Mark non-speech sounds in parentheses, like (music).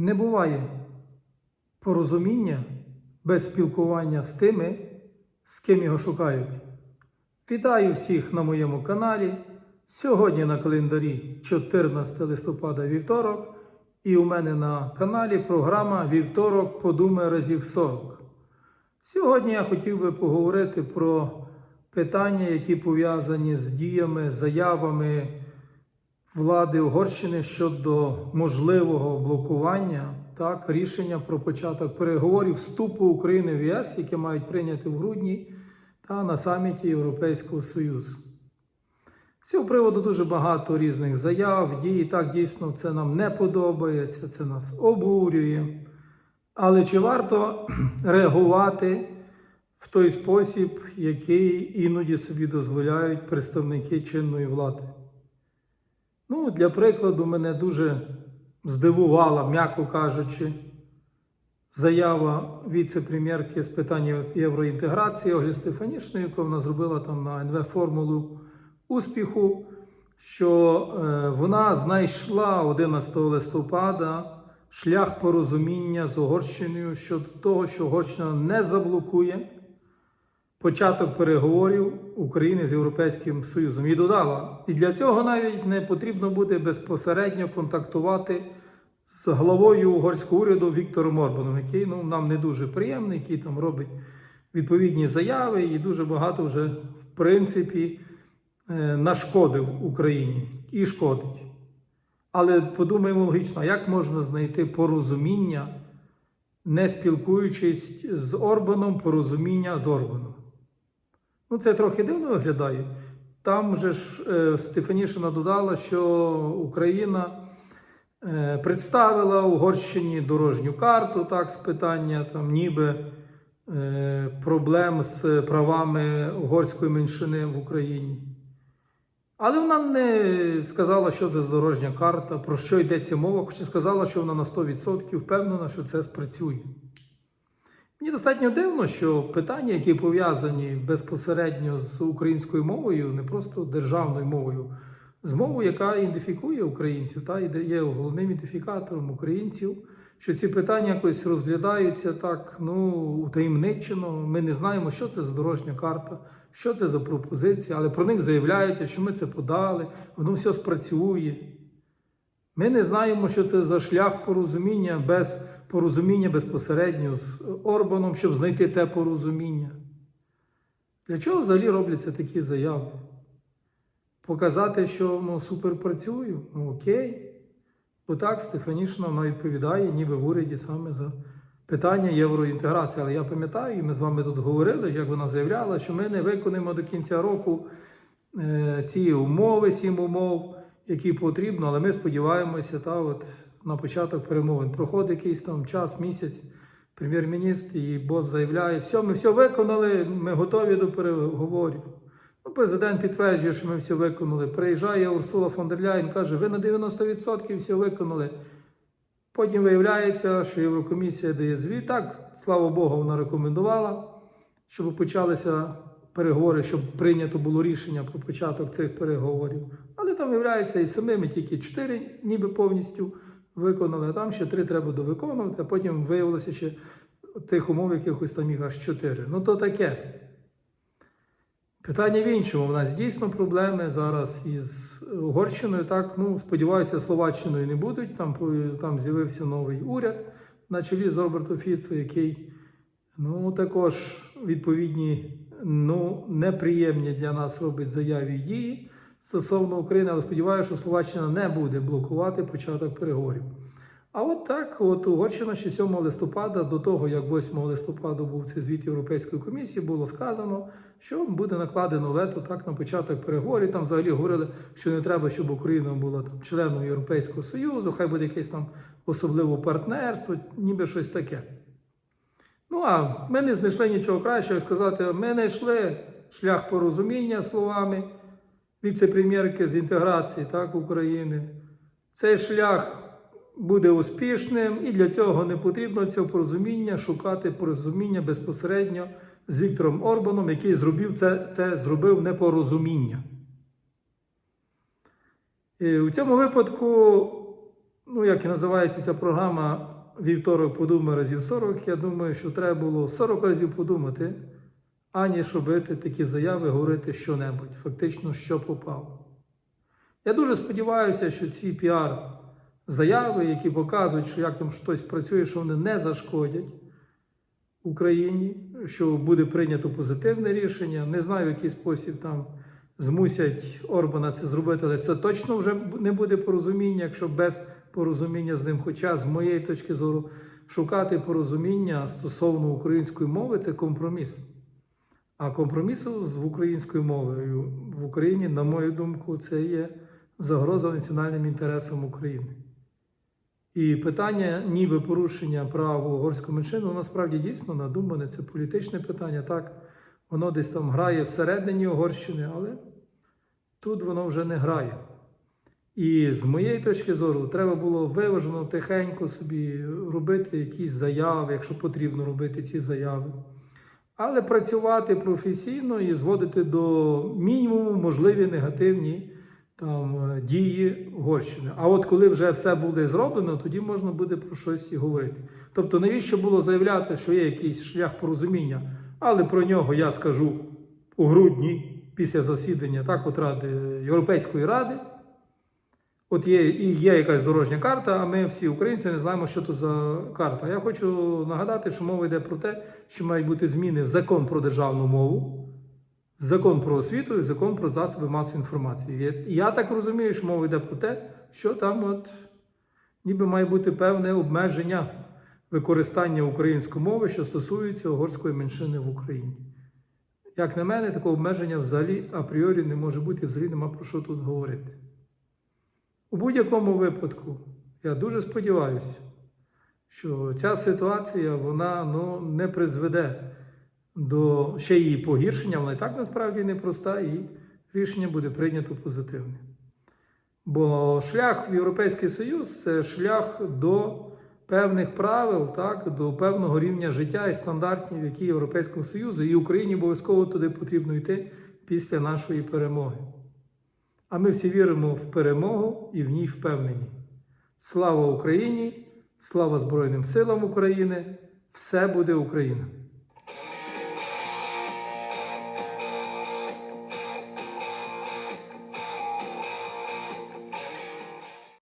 Не буває порозуміння без спілкування з тими, з ким його шукають. Вітаю всіх на моєму каналі. Сьогодні на календарі 14 листопада вівторок, і у мене на каналі програма Вівторок подумай разів 40. Сьогодні я хотів би поговорити про питання, які пов'язані з діями, заявами влади Угорщини щодо можливого блокування так, рішення про початок переговорів вступу України в ЄС, яке мають прийняти в грудні та на саміті Європейського Союзу. З цього приводу дуже багато різних заяв, дій. Так, дійсно, це нам не подобається, це нас обурює. Але чи варто (clears throat) реагувати в той спосіб, який іноді собі дозволяють представники чинної влади? Для прикладу, мене дуже здивувала, м'яко кажучи, заява віце-прем'єрки з питань євроінтеграції Оглі Стефанішної, яку вона зробила там на НВ формулу успіху, що е, вона знайшла 11 листопада шлях порозуміння з Угорщиною щодо того, що Угорщина не заблокує початок переговорів України з Європейським Союзом. І додала, і для цього навіть не потрібно буде безпосередньо контактувати з главою угорського уряду Віктором Орбаном, який ну, нам не дуже приємний, який там робить відповідні заяви, і дуже багато вже, в принципі, е, нашкодив Україні і шкодить. Але подумаємо логічно, як можна знайти порозуміння, не спілкуючись з Орбаном, порозуміння з Орбаном. Ну, це трохи дивно виглядає. Там же ж е, Стефанішина додала, що Україна е, представила Угорщині дорожню карту, так, з питання там, ніби е, проблем з правами угорської меншини в Україні. Але вона не сказала, що це дорожня карта, про що йдеться мова, хоча сказала, що вона на 100% впевнена, що це спрацює. Мені достатньо дивно, що питання, які пов'язані безпосередньо з українською мовою, не просто державною мовою, з мовою, яка ідентифікує українців, та є головним ідентифікатором українців, що ці питання якось розглядаються так, ну, утаємничено. Ми не знаємо, що це за дорожня карта, що це за пропозиція, але про них заявляється, що ми це подали, воно все спрацює. Ми не знаємо, що це за шлях порозуміння без порозуміння безпосередньо з Орбаном, щоб знайти це порозуміння. Для чого взагалі робляться такі заяви? Показати, що ну, супер працюю, ну окей. Бо так Стефанішна вона відповідає, ніби в уряді саме за питання євроінтеграції. Але я пам'ятаю, і ми з вами тут говорили, як вона заявляла, що ми не виконаємо до кінця року е, ці умови, сім умов, які потрібно, але ми сподіваємося, та от на початок перемовин. Проходить якийсь там час, місяць, прем'єр-міністр і бос заявляє, все, ми все виконали, ми готові до переговорів. Ну, президент підтверджує, що ми все виконали. Приїжджає Урсула фон дер Ляєн, каже, ви на 90% все виконали. Потім виявляється, що Єврокомісія дає звіт. Так, слава Богу, вона рекомендувала, щоб почалися переговори, щоб прийнято було рішення про початок цих переговорів. Але там виявляється, і самими тільки 4 ніби повністю виконали, а там ще 3 треба довиконувати, а потім виявилося ще тих умов, якихось там їх аж 4. Ну то таке. Питання в іншому. У нас дійсно проблеми зараз із Угорщиною. Так, ну сподіваюся, Словаччиною не будуть. Там там з'явився новий уряд на чолі з Робертом Фіцо, який ну також відповідні ну неприємні для нас робить заяві і дії стосовно України. Але сподіваюся, що Словаччина не буде блокувати початок переговорів. А от так, от Угорщина ще 7 листопада, до того як 8 листопада був цей звіт Європейської комісії, було сказано, що буде накладено вето так на початок переговорів. Там взагалі говорили, що не треба, щоб Україна була там членом Європейського Союзу, хай буде якесь там особливе партнерство, ніби щось таке. Ну а ми не знайшли нічого кращого сказати, ми знайшли шлях порозуміння словами віце-прем'єрки з інтеграції так, України. Цей шлях буде успішним, і для цього не потрібно цього порозуміння шукати порозуміння безпосередньо з Віктором Орбаном, який зробив це, це зробив непорозуміння. І у цьому випадку ну як і називається ця програма Вівторок подумай разів 40, я думаю, що треба було 40 разів подумати, аніж робити такі заяви, говорити що-небудь, фактично, що попало. Я дуже сподіваюся, що ці піар-заяви, які показують, що як там щось працює, що вони не зашкодять Україні, що буде прийнято позитивне рішення. Не знаю, в який спосіб там змусять Орбана це зробити, але це точно вже не буде порозуміння, якщо без порозуміння з ним. Хоча, з моєї точки зору, шукати порозуміння стосовно української мови це компроміс. А компромісу з українською мовою в Україні, на мою думку, це є загроза національним інтересам України. І питання, ніби порушення прав угорської меншини, насправді дійсно надумане. Це політичне питання. Так, воно десь там грає всередині Угорщини, але тут воно вже не грає. І з моєї точки зору, треба було виважено тихенько собі робити якісь заяви, якщо потрібно робити ці заяви. Але працювати професійно і зводити до мінімуму можливі негативні там, е, дії Угорщини. А от коли вже все буде зроблено, тоді можна буде про щось і говорити. Тобто, навіщо було заявляти, що є якийсь шлях порозуміння, але про нього я скажу у грудні після засідання так, от Ради Європейської Ради. От є, і є якась дорожня карта, а ми всі українці не знаємо, що це за карта. Я хочу нагадати, що мова йде про те, що мають бути зміни в закон про державну мову, в закон про освіту і в закон про засоби масової інформації. Я, так розумію, що мова йде про те, що там от ніби має бути певне обмеження використання української мови, що стосується угорської меншини в Україні. Як на мене, такого обмеження взагалі апріорі не може бути, взагалі нема про що тут говорити. У будь-якому випадку, я дуже сподіваюся, що ця ситуація вона ну, не призведе до ще її погіршення, вона і так насправді непроста, і рішення буде прийнято позитивне. Бо шлях в Європейський Союз це шлях до певних правил, так, до певного рівня життя і стандартів, які Європейського Союзу, і Україні обов'язково туди потрібно йти після нашої перемоги. А ми всі віримо в перемогу і в ній впевнені. Слава Україні! Слава Збройним силам України! Все буде Україна!